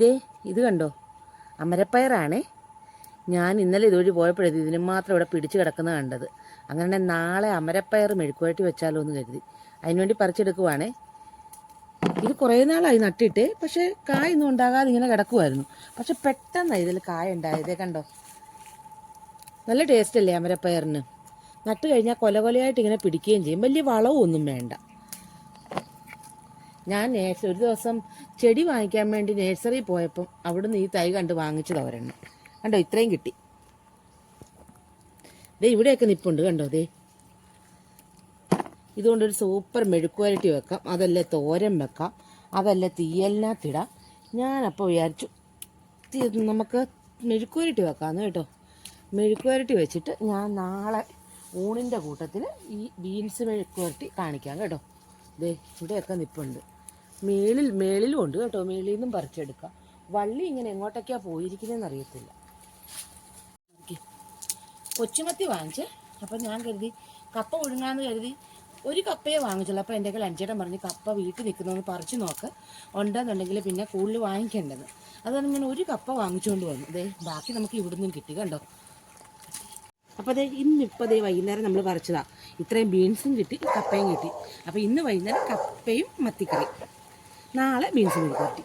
ദേ ഇത് കണ്ടോ? അമരപ്പയറാണേ. ഞാൻ ഇന്നലെ ഇതുവഴി പോയപ്പോഴേ ഇതിന് മാത്രം ഇവിടെ പിടിച്ച് കിടക്കുന്നത് കണ്ടത്. അങ്ങനെ നാളെ അമരപ്പയർ മെഴുക്കുവരട്ടി വെച്ചാലോ എന്ന് കരുതി. അതിനുവേണ്ടി പറിച്ചെടുക്കുവാണേ. ഇത് കുറേ നാളായി നട്ടിട്ട് പക്ഷേ കായൊന്നും ഉണ്ടാകാതെ ഇങ്ങനെ കിടക്കുമായിരുന്നു പക്ഷെ പെട്ടെന്നാണ് ഇതിൽ കായ ഉണ്ടായതേ. കണ്ടോ? നല്ല ടേസ്റ്റ് അല്ലേ അമരപ്പയറിന്. നട്ട് കഴിഞ്ഞാൽ കൊല കൊലയായിട്ട് ഇങ്ങനെ പിടിക്കുകയും ചെയ്യും. വലിയ വളവും ഒന്നും വേണ്ട. ഞാൻ നേഴ്സ് ഒരു ദിവസം ചെടി വാങ്ങിക്കാൻ വേണ്ടി നേഴ്സറി പോയപ്പം അവിടുന്ന് ഈ തൈ കണ്ട് വാങ്ങിച്ചത് ഒരെണ്ണം. കണ്ടോ? ഇത്രയും കിട്ടി. ദേ ഇവിടെയൊക്കെ നിപ്പുണ്ട് കണ്ടോ? ദേ. ഇതുകൊണ്ടൊരു സൂപ്പർ മെഴുക്കുവരട്ടി വെക്കാം. അതല്ലേ തോരൻ വെക്കാം. അതല്ലേ തീയലിനകത്തിടാം. ഞാനപ്പോൾ വിചാരിച്ചു നമുക്ക് മെഴുക്കുവരട്ടി വെക്കാമെന്ന് കേട്ടോ. മെഴുക്കുവരട്ടി വെച്ചിട്ട് ഞാൻ നാളെ ഊണിന്റെ കൂട്ടത്തിൽ ഈ ബീൻസ് മെഴുക്കുവരട്ടി കാണിക്കാം കേട്ടോ. ദേ ഇവിടെയൊക്കെ നിപ്പുണ്ട്. മേളിൽ മേളിലും ഉണ്ട് കേട്ടോ. മേളിൽ നിന്നും പറിച്ചെടുക്കാം. വള്ളി ഇങ്ങനെ എങ്ങോട്ടൊക്കെയാണ് പോയിരിക്കുന്നതെന്ന് അറിയത്തില്ല. കൊച്ചുമത്തി വാങ്ങിച്ച്. അപ്പം ഞാൻ കരുതി കപ്പ ഒഴുങ്ങാന്ന് കരുതി ഒരു കപ്പയെ വാങ്ങിച്ചുള്ളൂ. അപ്പോൾ എന്റെ കയ്യിൽ അഞ്ചേട്ടൻ പറഞ്ഞ് കപ്പ വീട്ടിൽ നിൽക്കുന്നതെന്ന് പറിച്ചു നോക്ക്. ഉണ്ടെന്നുണ്ടെങ്കിൽ പിന്നെ കൂടുതൽ വാങ്ങിക്കേണ്ടത്. അതുകൊണ്ട് ഞാൻ ഒരു കപ്പ വാങ്ങിച്ചുകൊണ്ട് വന്നു ദേ ബാക്കി നമുക്ക് ഇവിടുന്നും കിട്ടി കണ്ടോ? അപ്പോൾ അതെ ഇന്നിപ്പോൾ ദേ വൈകുന്നേരം നമ്മൾ പറിച്ചതാ. ഇത്രയും ബീൻസും കിട്ടി കപ്പയും കിട്ടി. അപ്പോൾ ഇന്ന് വൈകുന്നേരം കപ്പയും മത്തിക്കറിയും. നാളെ ബീൻസും കിട്ടി